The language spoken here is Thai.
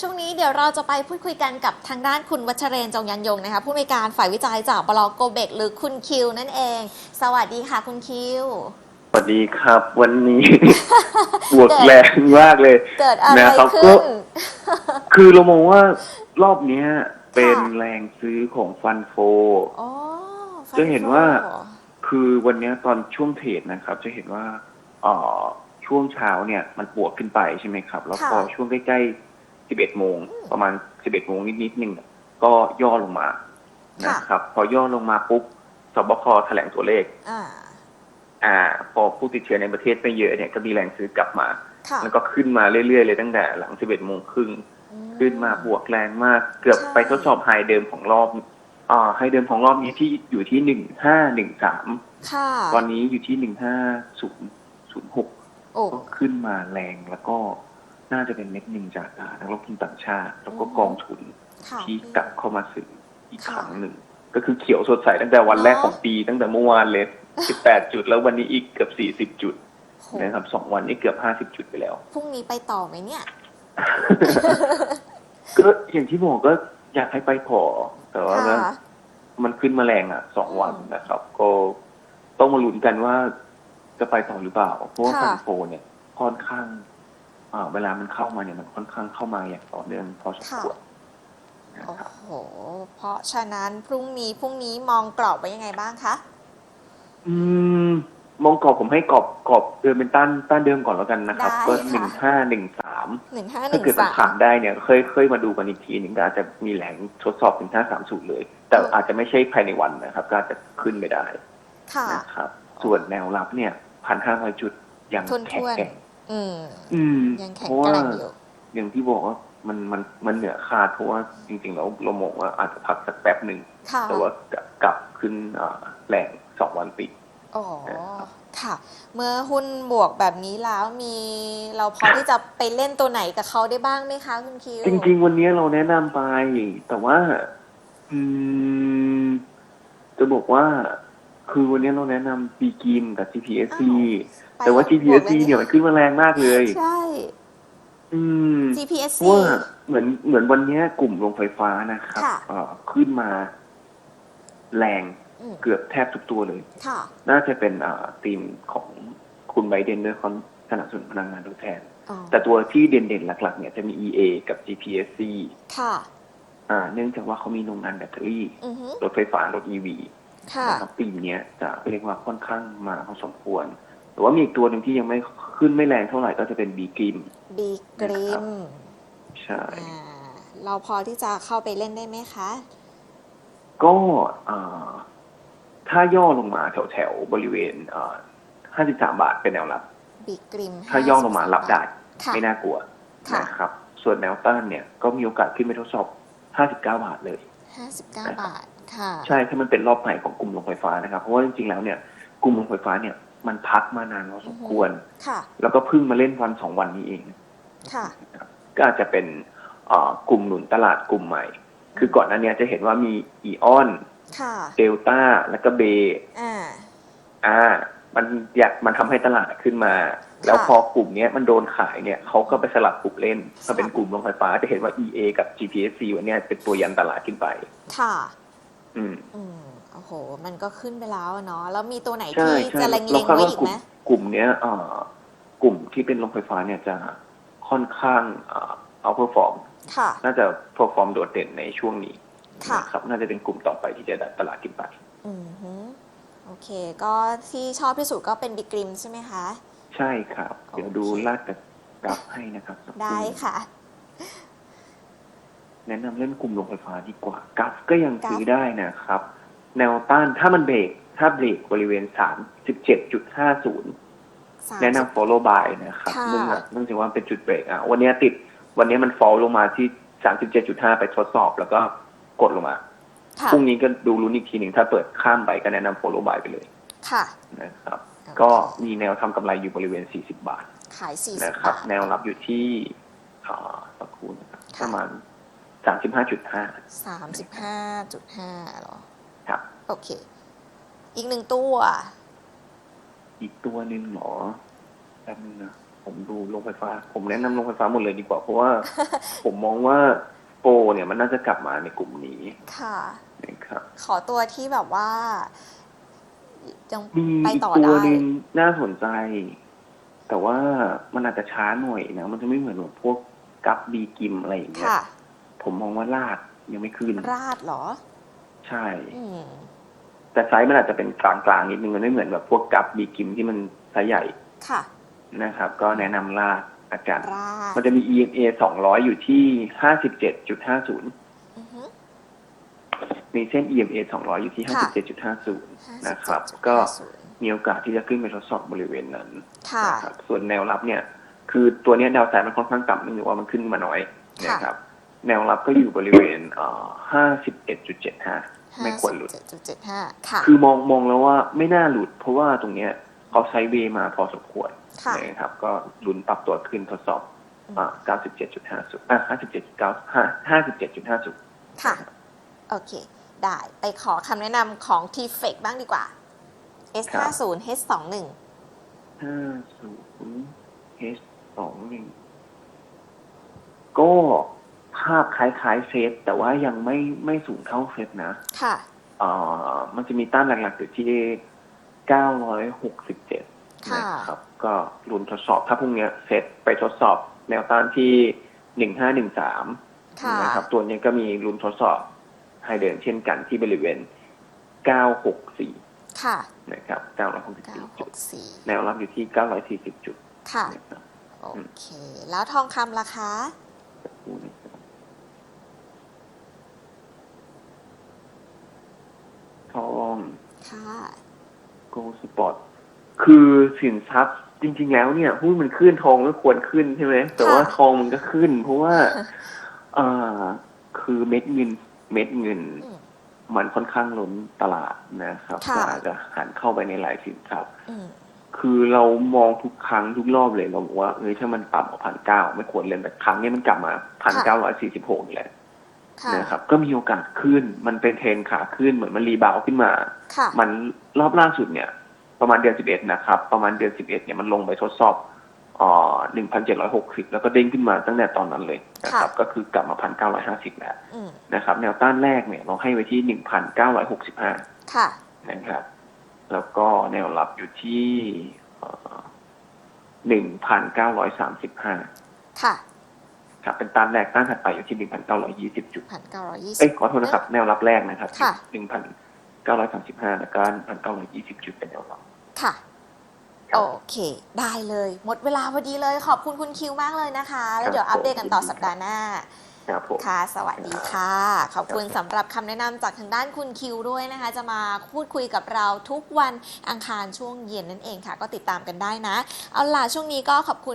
ช่วงนี้เดี๋ยวเราจะไปพูดคุยกันกับทางด้านคุณวัชเรนจงยันยงนะคะผู้อำนวยการฝ่ายวิจัยจากบลโกเบกหรือคุณคิวนั่นเอง สวัสดีค่ะคุณคิว สวัสดีครับ วันนี้ บวกแรงมากเลยเกิดอะไรนะครับขึ้น คือเรามองว่ารอบเนี้ย เป็นค่ะแรงซื้อของฟันโฟอ๋อจะเห็นว่าฟันโฟคือวันเนี้ยตอนช่วงเทรดนะครับ จะเห็นว่าเอ่อช่วงเช้าเนี่ยมันบวกขึ้นไปใช่ไหมครับ แล้วพอช่วงใกล้ๆ 11โมงประมาณ 11โมงนิดๆหนึ่งก็ย่อลงมานะครับ พอย่อลงมาปุ๊บสบคแถลงตัวเลขอ่าอ่า พอผู้ติดเชื้อในประเทศไม่เยอะเนี่ยก็มีแรงซื้อกลับมาค่ะแล้วก็ขึ้นมาเรื่อยๆเลยตั้งแต่หลัง 11โมงครึ่งอืขึ้นมาบวกแรงมาก เกือบใช่ไปทดสอบไฮเดิมของรอบอ่าไฮเดิมของรอบนี้ที่อยู่ที่1513ค่ะตอนนี้อยู่ที่15006โอ้ก็ขึ้นมาแรงแล้วก็ น่าจะเป็นเม็ดหนึ่งจากอ่านักลงทุนต่างชาติ แล้วก็อืมกองทุนค่ะที่กลับเข้ามาซื้ออีกค่ะครั้งหนึ่ง ก็คือเขียวสดใสตั้งแต่วันแรกเนอะของปี ตั้งแต่เมื่อวานเลย 18 จุด แล้ววันนี้อีกเกือบ 40 จุดโหนะครับสองวันนี้เกือบ 50 จุดไปแล้ว พรุ่งนี้ไปต่อไหมเนี่ย ก็อย่างที่บอกก็อยากให้ไปพอ แต่ว่าก็ค่ะมันขึ้นมาแรงอะสองวันอืมนะครับ ก็ต้องมาลุ้นกันว่าจะไปต่อหรือเปล่า เพราะว่าค่ะฟันโฟเนี่ยค่อนข้างอ่า เวลามันเข้ามาเนี่ยมันค่อนข้างเข้ามาอย่างต่อเนื่องพอสมควรนะโอ้ครับโห เพราะฉะนั้นพรุ่งนี้พรุ่งนี้มองกรอบไว้ยังไงบ้างคะ อืม มองกรอบผมให้กรอบกรอบเดินเป็นต้านต้านเดิมก่อนแล้วกันนะครับได้ก็ค่ะหนึ่งห้าหนึ่งสามหนึ่งห้าหถ้านึ่งเกิดมันสาผ่ามนได้เนี่ย เคยเคยมาดูกันอีกทีหนึ่งก็อาจจะมีแหลงทดสอบถึงห้าสามสูตรเลย แต่อืมอาจจะไม่ใช่ภายในวันนะครับ ก็อาจจะขึ้นไม่ได้ ค่ะนะครับ ส่วนแนวรับเนี่ยพันห้าร้อยจุดยังทนแข็งทวนแกร่ง อืม อืมยังแข็งเพราะแกว่าร่งอยู่ อย่างที่บอกว่ามันมันมันเหนือคาดเพราะว่าจริงๆแล้วเรามองว่าอาจจะพักสักแป๊บหนึ่งค่ะ แต่ว่ากลับกลับขึ้นอ่าแรงสองวันติด อ๋อ ค่ะ เมื่อหุ้นบวกแบบนี้แล้วมีเราพอที่จะไปเล่นตัวไหนกับเขาได้บ้างไหมคะคุณคิวจริง ๆ วันนี้เราแนะนำไป แต่ว่า อืม จะบอกว่า คือวันนี้เราแนะนำปีกิมกับ GPSC ไปแต่ว่าบวก GPSC แบบเนี่ยมันขึ้นมาแรงมากเลย ใช่ อืม GPSC เพราะว่าเหมือนเหมือนวันนี้กลุ่มโรงไฟฟ้านะครับค่ะ เอ่อขึ้นมาแรงอืมเกือบแทบทุกตัวเลย ค่ะ น่าจะเป็นอ่าทีมของคุณไบเดนด้วยเขาสนับสนุนพลังงานทดแทน อ๋อ แต่ตัวที่เด่นๆ หลักๆ เนี่ยจะมี EA กับ GPSC ค่ะ อ่า เนื่องจากว่าเขามีโรงงานแบตเตอรี่ อือฮึรถไฟฟ้า รถ EV ค่ะ นะครับปีเนี้ยจะเรียกว่าค่อนข้างมาพอสมควร แต่ว่ามีอีกตัวหนึ่งที่ยังไม่ขึ้นไม่แรงเท่าไหร่ก็จะเป็นบีกิมบีกรินะครับมใช่อ่าเราพอที่จะเข้าไปเล่นได้ไหมคะ ก็อ่าถ้าย่อลงมาแถวๆบริเวณอ่า53บาทเป็นแนวรับบีกริมถ้าย่อลงมารับได้ค่ะไม่น่ากลัวค่ะนะครับ ส่วนแนวต้านเนี่ยก็มีโอกาสขึ้นไปทดสอบ 59 บาทเลยห้าสิบเก้าบาท ค่ะ ใช่ถ้ามันเป็นรอบใหม่ของกลุ่มโรงไฟฟ้านะครับ เพราะว่าจริงๆแล้วเนี่ยกลุ่มโรงไฟฟ้าเนี่ยมันพักมานานพอสมควร ค่ะ แล้วก็เพิ่งมาเล่นวันสองวันนี้เอง ค่ะนะครับก็อาจจะเป็นเอ่อกลุ่มหนุนตลาดกลุ่มใหม่ คือก่อนหน้าเนี้จะเห็นว่ามีอีออนค่ะเดลต้าแล้วก็เบอ่าอ่า มันอยากมันทำให้ตลาดขึ้นมา แล้วพอกลุ่มเนี้ยมันโดนขายเนี่ยเขาก็ไปสลับกลุ่มเล่นก็เป็นกลุ่มโรงไฟฟ้าจะเห็นว่า EA กับ GPSC วันเนี้ยเป็นตัวยันตลาดขึ้นไป ค่ะ อืม อืมโอ้โห มันก็ขึ้นไปแล้วอะเนาะแล้วมีตัวไหนใช่ที่ใช่จะเล็งเราๆคาดไว้ว่าอีกกลุ่ไหมมกลุ่มเนี้ยเอ่อกลุ่มที่เป็นโรงไฟฟ้าเนี่ยจะค่อนข้างเอ่อเอาเพอร์ฟอร์ม ค่ะ น่าจะเพอร์ฟอร์มโดดเด่นในช่วงนี้ค่ะ นะครับ น่าจะเป็นกลุ่มต่อไปที่จะดันตลาดขึ้นไป อืมฮึโอเค ก็ที่ชอบที่สุดก็เป็นบิกริมใช่ไหมคะ ใช่ครับ เดี๋ยวดูโอเคลาดกับกราฟให้นะครับสักครู่ได้ค่ะ แนะนำเล่นกลุ่มโรงไฟฟ้าดีกว่ากราฟก็ยังกราฟซื้อได้นะครับ แนวต้านถ้ามันเบรกถ้าเบรกบริเวณ37.50แนะนำ follow by นะครับค่ะเนื่องจากเนื่องจากว่าเป็นจุดเบรกอะวันนี้ติดวันนี้มัน fall ลงมาที่37.5ไปทดสอบแล้วก็กดลงมาค่ะพรุ่งนี้ก็ดูลุ้นอีกทีหนึ่งถ้าเปิดข้ามไปก็แนะนำ follow by ไปเลย ค่ะนะครับโอเคก็มีแนวทำกำไรอยู่บริเวณ40บาท ขายสี่สิบนะครับบาทแนวรับอยู่ที่อ่าสักครู่นะครับค่ะประมาณ สามสิบห้าจุดห้าสามสิบห้าจุดห้าหรอ ครับ โอเค อีกหนึ่งตัว อีกตัวหนึ่งหมอแป๊บนึงนะผมดูโรงไฟฟ้า ผมแนะนำโรงไฟฟ้าหมดเลยดีกว่า เพราะว่า ผมมองว่าโปรเนี่ยมันน่าจะกลับมาในกลุ่มนี้ ค่ะนะครับขอตัวที่แบบว่ายังมีไปอีกต่อตัวได้หนึ่งน่าสนใจ แต่ว่ามันอาจจะช้าหน่อยนะ มันจะไม่เหมือนแบบพวกกับบีกิมอะไรอย่างเงี้ยค่ะ ผมมองว่าลาดยังไม่ขึ้น ราดเหรอ ใช่ อืมแต่ไซส์มันอาจจะเป็นกลางๆนิดนึงมันไม่เหมือนแบบพวกกับบีกิมที่มันไซส์ใหญ่ค่ะ นะครับ ก็แนะนำลาดอาจารย์ราดมันจะมี EMA 200 อยู่ที่ 57.50 อือฮึ มีเส้น EMA 200 อยู่ที่ ค่ะ 57.50 นะครับ ก็ 57.50มีโอกาสที่จะขึ้นไปทดสอบบริเวณนั้นค่ะ นะครับ ส่วนแนวรับเนี่ย คือตัวเนี้ยแนวสายมันค่อนข้างต่ำเนื่องจากว่ามันขึ้นมาน้อยค่ะ นะครับ แนวรับก็อยู่บริเวณเอ่อ51.75ไม่ควรหลุด57.75ค่ะ คือมองมองแล้วว่าไม่น่าหลุด เพราะว่าตรงเนี้ยเขาไซด์เวย์มาพอสมควรค่ะนะครับ ก็ลุ้นปรับตัวขึ้นทดสอบอืมอ่า97.50อะ57.9 57.50ค่ะ โอเค ได้ไปขอคำแนะนำของ t f e c บ้างดีกว่า S50 H21 ห้าศูนย์ H สองหนึ่งก็ ภาพคล้ายๆเซตแต่ว่ายังไม่ไม่สูงเท่าเซตนะค่ะเอ่อมันจะมีต้านหลักๆอยู่ที่เก้าร้อยหกสิบเจ็ดค่ะนะครับ ก็ลุ้นทดสอบถ้าพรุ่งเนี้ยเซตไปทดสอบแนวต้านที่หนึ่งห้าหนึ่งสามค่ะนะครับ ตัวนี้ก็มีลุ้นทดสอบให้เดินเช่นกันที่บริเวณเก้าหกสี่ค่ะนะครับเก้าร้อยหกสิบสี่จุด964แนวรับอยู่ที่เก้าร้อยสี่สิบจุด ค่ะนะครับโอเค แล้วทองคำราคา สักครู่นะครับทอง ค่ะโกลสปอร์ตคือสินทรัพย์จริง ๆ แล้วเนี่ยหุ้นมันขึ้นทองก็ควรขึ้นใช่ไหมแต่ว่าค่ะทองมันก็ขึ้น เพราะว่าอ่าคือเม็ดเงินเม็ดเงินอืมมันค่อนข้างล้นตลาดนะครับค่ะก็อาจจะหันเข้าไปในหลายสินทรัพย์อืมคือเรามองทุกครั้งทุกรอบเลยเราบอกว่าเฮ้ยถ้ามันต่ำกว่าพันเก้าไม่ควรเล่นแต่ครั้งนี้มันกลับมาพันเก้าร้อยสี่สิบหกนี่แหละค่ะ นะครับก็มีโอกาสขึ้น มันเป็นเทรนขาขึ้นเหมือนมันรีบาวด์ขึ้นมาค่ะมันรอบล่าสุดเนี่ย ประมาณเดือนสิบเอ็ดนะครับ ประมาณเดือนสิบเอ็ดเนี่ยมันลงไปทดสอบอ่อหนึ่งพันเจ็ดร้อยหกสิบแล้วก็เด้งขึ้นมาตั้งแต่ตอนนั้นเลยนะครับ ก็คือกลับมาพันเก้าร้อยห้าสิบแล้วอืมนะครับ แนวต้านแรกเนี่ยเราให้ไว้ที่หนึ่งพันเก้าร้อยหกสิบห้าค่ะนะครับ แล้วก็แนวรับอยู่ที่หนึ่งพันเก้าร้อยสามสิบห้า ค่ะครับเป็นต้านแรกต้านถัดไปอยู่ที่หนึ่งพันเก้าร้อยยี่สิบจุดพันเก้าร้อยยี่สิเอ้ยบขอโทษนะครับแนวรับแรกนะครับค่ะหนึ่งพันเก้าร้อยสามสิบห้าแล้วก็พันเก้าร้อยยี่สิบจุดเป็นแนวรับค่ะครับโอเค ได้เลย หมดเวลาพอดีเลย ขอบคุณคุณคิวมากเลยนะคะ แล้วครับเดี๋ยวอัปเดตกันต่อผมสัปดาห์หน้าครับผมค่ะ สวัสดีค่ะ ขอบคุณครับสำหรับคำแนะนำจากทางด้านคุณคิวด้วยนะคะ จะมาพูดคุยกับเราทุกวันอังคารช่วงเย็นนั่นเองค่ะ ก็ติดตามกันได้นะ เอาล่ะช่วงนี้ก็ขอบคุณ